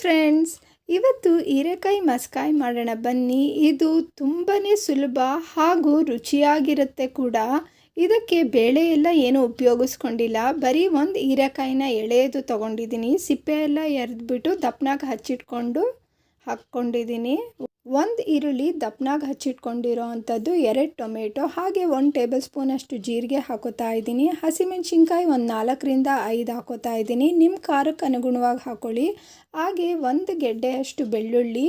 Friends ಇವತ್ತು ಹೀರೆಕಾಯಿ ಮಸ್ಕಾಯಿ ಮಾಡೋಣ ಬನ್ನಿ. ಇದು ತುಂಬಾ ಸುಲಭ ಹಾಗೂ ರುಚಿಯಾಗಿರುತ್ತೆ ಕೂಡ. ಇದಕ್ಕೆ ಬೇಳೆ ಎಲ್ಲ ಏನು ಉಪಯೋಗಿಸ್ಕೊಂಡಿಲ್ಲ. ಬರೀ ಒಂದು ಹೀರೆಕಾಯಿನ ಎಳೆದು ತೊಗೊಂಡಿದ್ದೀನಿ. ಸಿಪ್ಪೆ ಎಲ್ಲ ಎರೆದ್ಬಿಟ್ಟು ದಪ್ಪನಾಗ ಹಚ್ಚಿಟ್ಕೊಂಡು ಹಾಕ್ಕೊಂಡಿದ್ದೀನಿ. ಒಂದು ಈರುಳ್ಳಿ ದಪ್ಪನಾಗಿ ಹಚ್ಚಿಟ್ಕೊಂಡಿರೋ ಅಂಥದ್ದು ಎರಡು ಟೊಮೆಟೊ, ಹಾಗೆ ಒಂದು ಟೇಬಲ್ ಸ್ಪೂನಷ್ಟು ಜೀರಿಗೆ ಹಾಕೋತಾ ಇದ್ದೀನಿ. ಹಸಿಮೆಣ್ಸಿನ್ಕಾಯಿ ಒಂದು ನಾಲ್ಕರಿಂದ ಐದು ಹಾಕೋತಾ ಇದ್ದೀನಿ. ನಿಮ್ಮ ಖಾರಕ್ಕೆ ಅನುಗುಣವಾಗಿ ಹಾಕೊಳ್ಳಿ. ಹಾಗೆ ಒಂದು ಗೆಡ್ಡೆಯಷ್ಟು ಬೆಳ್ಳುಳ್ಳಿ,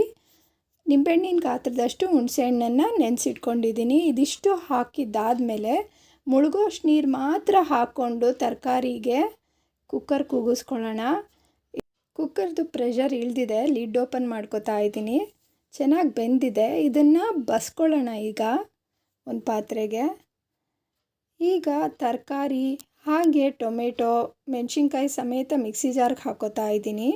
ನಿಂಬೆಹಣ್ಣಿನ ಗಾತ್ರದಷ್ಟು ಹುಣಸೆಹಣ್ಣನ್ನು ನೆನೆಸಿಟ್ಕೊಂಡಿದ್ದೀನಿ. ಇದಿಷ್ಟು ಹಾಕಿದ್ದಾದಮೇಲೆ ಮುಳುಗೋಷ್ಟು ನೀರು ಮಾತ್ರ ಹಾಕ್ಕೊಂಡು ತರಕಾರಿಗೆ ಕುಕ್ಕರ್ ಕೂಗಿಸ್ಕೊಳ್ಳೋಣ. ಕುಕ್ಕರ್ದು ಪ್ರೆಷರ್ ಇಳ್ದಿದೆ ಲಿಡ್ ಓಪನ್ ಮಾಡ್ಕೋತಾ ಇದ್ದೀನಿ. ಚೆನ್ನಾಗಿ ಬೆಂದಿದೆ. ಇದನ್ನು ಬಸ್ಕೊಳ್ಳೋಣ ಈಗ ಒಂದು ಪಾತ್ರೆಗೆ. ಈಗ ತರಕಾರಿ, ಹಾಗೆ ಟೊಮೆಟೊ, ಮೆಣಸಿನ್ಕಾಯಿ ಸಮೇತ ಮಿಕ್ಸಿ ಜಾರ್ಗೆ ಹಾಕೋತಾ ಇದ್ದೀನಿ.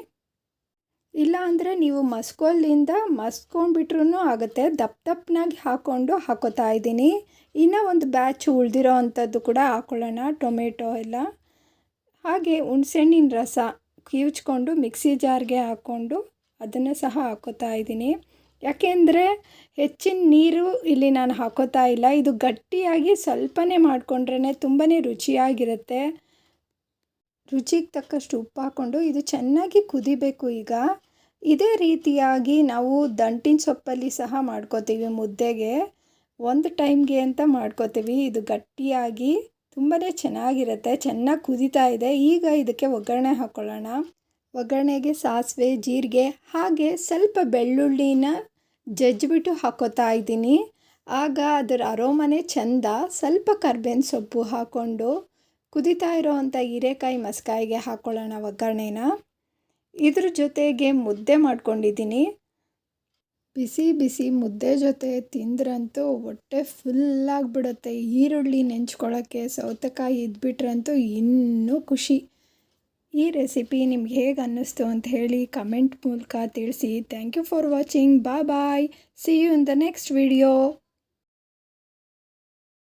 ಇಲ್ಲ ಅಂದರೆ ನೀವು ಮಸ್ಕೋಲಿಂದ ಮಸ್ಕೊಂಡ್ಬಿಟ್ರೂ ಆಗುತ್ತೆ. ದಪ್ಪ ದಪ್ಪನಾಗಿ ಹಾಕ್ಕೊಂಡು ಹಾಕೋತಾ ಇದ್ದೀನಿ. ಇನ್ನೂ ಒಂದು ಬ್ಯಾಚ್ ಉಳಿದಿರೋ ಅಂಥದ್ದು ಕೂಡ ಹಾಕ್ಕೊಳ್ಳೋಣ ಟೊಮೆಟೊ ಎಲ್ಲ. ಹಾಗೆ ಹುಣ್ಸೆಹಣ್ಣಿನ ರಸ ಕಿವುಚ್ಕೊಂಡು ಮಿಕ್ಸಿ ಜಾರ್ಗೆ ಹಾಕ್ಕೊಂಡು ಅದನ್ನು ಸಹ ಹಾಕೋತಾ ಇದ್ದೀನಿ. ಯಾಕೆಂದರೆ ಹೆಚ್ಚಿನ ನೀರು ಇಲ್ಲಿ ನಾನು ಹಾಕೋತಾ ಇಲ್ಲ. ಇದು ಗಟ್ಟಿಯಾಗಿ ಸ್ವಲ್ಪನೇ ಮಾಡಿಕೊಂಡ್ರೇ ತುಂಬಾ ರುಚಿಯಾಗಿರುತ್ತೆ. ರುಚಿಗೆ ತಕ್ಕಷ್ಟು ಉಪ್ಪು ಹಾಕ್ಕೊಂಡು ಇದು ಚೆನ್ನಾಗಿ ಕುದಿಬೇಕು ಈಗ. ಇದೇ ರೀತಿಯಾಗಿ ನಾವು ದಂಟಿನ ಸೊಪ್ಪಲ್ಲಿ ಸಹ ಮಾಡ್ಕೋತೀವಿ ಮುದ್ದೆಗೆ. ಒಂದು ಟೈಮ್ಗೆ ಅಂತ ಮಾಡ್ಕೋತೀವಿ. ಇದು ಗಟ್ಟಿಯಾಗಿ ತುಂಬಾ ಚೆನ್ನಾಗಿರುತ್ತೆ. ಚೆನ್ನಾಗಿ ಕುದೀತಾ ಇದೆ. ಈಗ ಇದಕ್ಕೆ ಒಗ್ಗರಣೆ ಹಾಕ್ಕೊಳ್ಳೋಣ ಒಗ್ಗರಣೆಗೆ ಸಾಸಿವೆ, ಜೀರಿಗೆ ಹಾಗೆ ಸ್ವಲ್ಪ ಬೆಳ್ಳುಳ್ಳಿನ ಜಜ್ಜಿಬಿಟ್ಟು ಹಾಕೋತಾ ಇದ್ದೀನಿ. ಆಗ ಅದರ ಅರೋಮನೆ ಚೆಂದ ಸ್ವಲ್ಪ ಕರ್ಬೇವಿನ ಸೊಪ್ಪು ಹಾಕ್ಕೊಂಡು ಕುದೀತಾ ಇರೋವಂಥ ಹೀರೆಕಾಯಿ ಮಸ್ಕಾಯಿಗೆ ಹಾಕ್ಕೊಳ್ಳೋಣ ಒಗ್ಗರಣೆನ. ಇದ್ರ ಜೊತೆಗೆ ಮುದ್ದೆ ಮಾಡ್ಕೊಂಡಿದ್ದೀನಿ. ಬಿಸಿ ಬಿಸಿ ಮುದ್ದೆ ಜೊತೆ ತಿಂದ್ರಂತೂ ಹೊಟ್ಟೆ ಫುಲ್ಲಾಗಿಬಿಡುತ್ತೆ ಈರುಳ್ಳಿ ನೆಂಚ್ಕೊಳ್ಳೋಕ್ಕೆ ಸೌತೆಕಾಯಿ ಇದ್ಬಿಟ್ರಂತೂ ಇನ್ನೂ ಖುಷಿ. ಈ ರೆಸಿಪಿ ನಿಮ್ಗೆ ಹೇಗೆ ಅನ್ನಿಸ್ತು ಅಂತ ಹೇಳಿ ಕಮೆಂಟ್ ಮೂಲಕ ತಿಳಿಸಿ. ಥ್ಯಾಂಕ್ ಯು ಫಾರ್ ವಾಚಿಂಗ್ ಬಾ bye see you in the next video